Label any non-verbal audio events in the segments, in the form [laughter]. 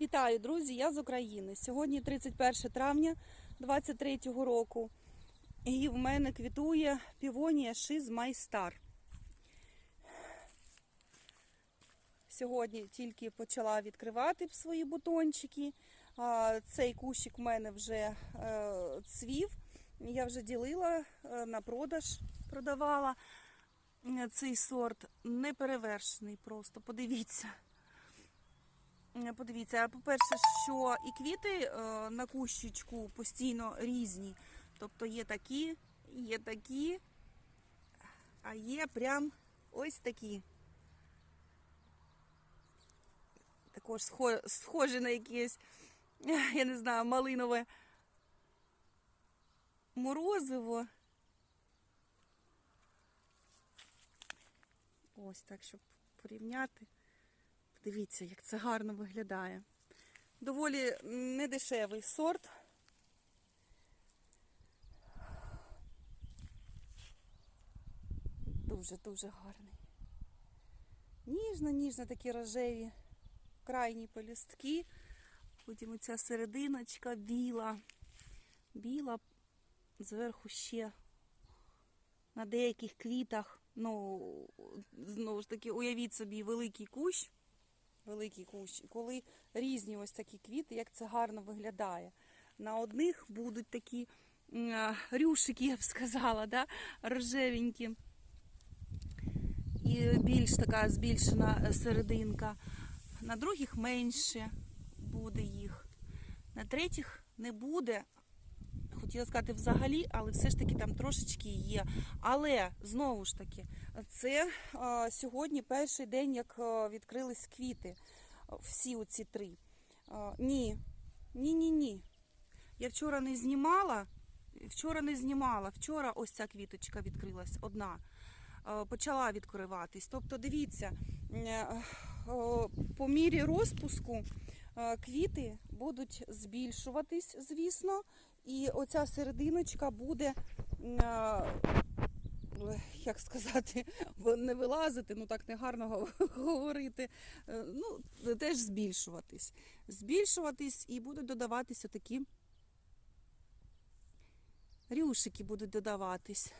Вітаю, друзі! Я з України. Сьогодні 31 травня 23 року. І в мене квітує півонія Шиз Майстар. Сьогодні тільки почала відкривати свої бутончики. Цей кущик в мене вже е, цвів. Я вже ділила е, на продаж, продавала Е, цей сорт. Неперевершений просто. Подивіться. Е, Подивіться, по-перше, що і квіти е, на кущичку постійно різні. Тобто є такі, є такі, а є прям ось такі. Також схо- схожі на якесь, [laughs] я не знаю, малинове морозиво. Ось так, щоб порівняти. Дивіться, як це гарно виглядає. Доволі недешевий сорт. Дуже-дуже гарний. Ніжно-ніжно такі рожеві крайні полюстки. Потім оця серединочка біла. Біла, зверху ще на деяких квітах. Ну, знову ж таки, уявіть собі великий кущ великий кущ. Коли різні ось такі квіти, як це гарно виглядає. На одних будуть такі рюшики, я б сказала, да? рожевенькі. І більш така збільшена е, серединка. На других менше буде їх. На третіх не буде. Хотіла сказати взагалі, але все ж таки там трошечки є. Але знову ж таки, це а, сьогодні перший день, як а, відкрились квіти. Всі оці три. А, ні, ні, ні, ні. Я вчора не знімала. Вчора не знімала. Вчора ось ця квіточка відкрилась одна. Почала відкриватись. Тобто, дивіться, е, по мірі розпуску е, квіти будуть збільшуватись, звісно. І оця серединочка буде, е, як сказати, [laughs] не вилазити, ну так не гарно [laughs] говорити. е, Ну, теж збільшуватись. Збільшуватись і будуть додаватися такі рюшики будуть додаватись.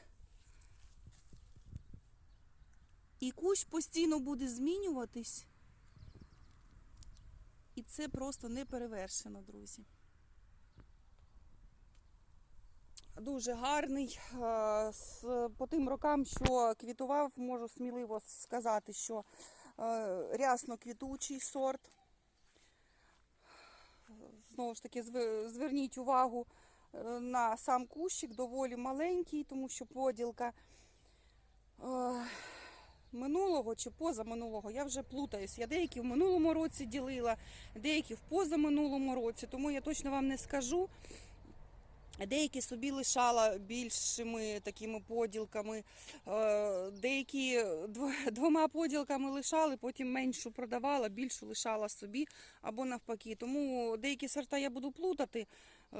І кущ постійно буде змінюватись. І це просто не перевершено, друзі. Дуже гарний. Е, По тим рокам, що квітував, можу сміливо сказати, що е, рясно квітучий сорт. Знову ж таки, зверніть увагу е, на сам кущик, доволі маленький, тому що поділка минулого чи позаминулого, я вже плутаюсь. Я деякі в минулому році ділила, деякі в позаминулому році, тому я точно вам не скажу. Деякі собі лишала більшими такими поділками, е, деякі дво- двома поділками лишали, потім меншу продавала, більшу лишала собі або навпаки. Тому деякі сорта я буду плутати, е,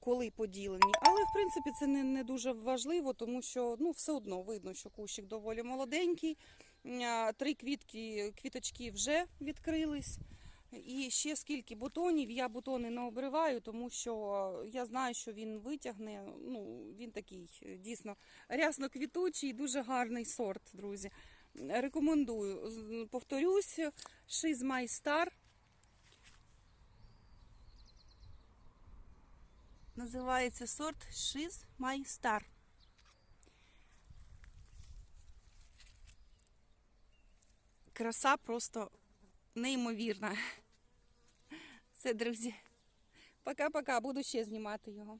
коли поділені. Але в принципі це не, не дуже важливо, тому що ну, все одно видно, що кущик доволі молоденький. Е, Три квітки, квіточки вже відкрились. І ще скільки бутонів, я бутони не обриваю, тому що я знаю, що він витягне. Ну, він такий е, дійсно рясно квітучий, дуже гарний сорт, друзі. Рекомендую. Повторюсь, Шиз Майстар. Називається сорт Шиз Майстар. Краса просто неймовірна. Все, друзі. Пока-пока, буду ще знімати його.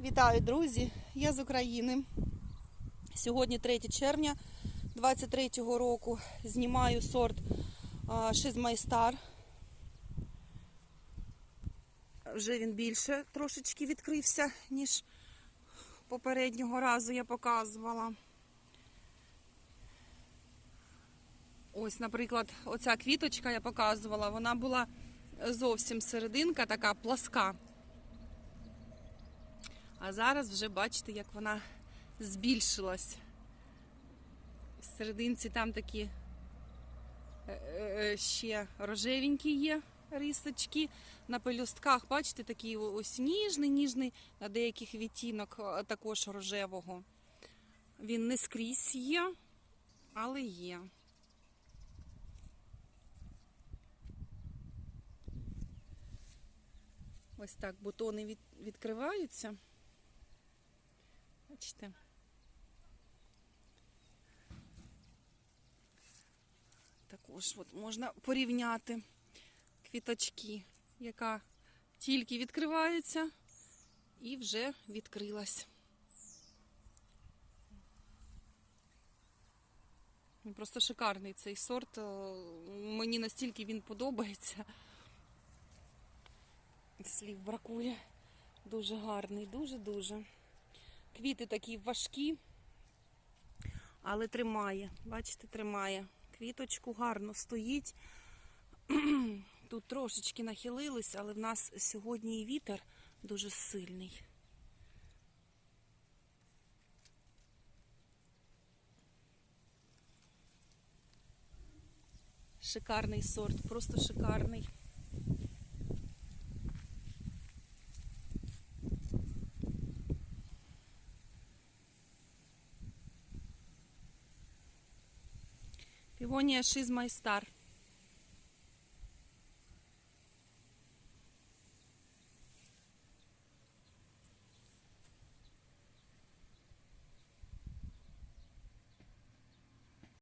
Вітаю, друзі! Я з України. Сьогодні 3 червня 23-го року знімаю сорт Шизмайстар. Вже він більше трошечки відкрився, ніж попереднього разу я показувала. Ось, наприклад, оця квіточка я показувала, вона була зовсім серединка така пласка. А зараз вже бачите, як вона збільшилась. В серединці там такі Е, е, Ще рожевенькі є рисочки. На пелюстках, бачите, такий ось ніжний, ніжний, на деяких відтінок е, також рожевого. Він не скрізь є, але є. Ось так бутони від, відкриваються. Бачите? Також от можна порівняти квіточки, яка тільки відкривається і вже відкрилась. Просто шикарний цей сорт. Мені настільки він подобається. Слів бракує. Дуже гарний, дуже-дуже. Квіти такі важкі, але тримає. Бачите, тримає. Квіточку гарно стоїть. [clears throat] Тут трошечки нахилились, але в нас сьогодні і вітер дуже сильний. Шикарний сорт, просто шикарний. Півонія Шизма і Стар.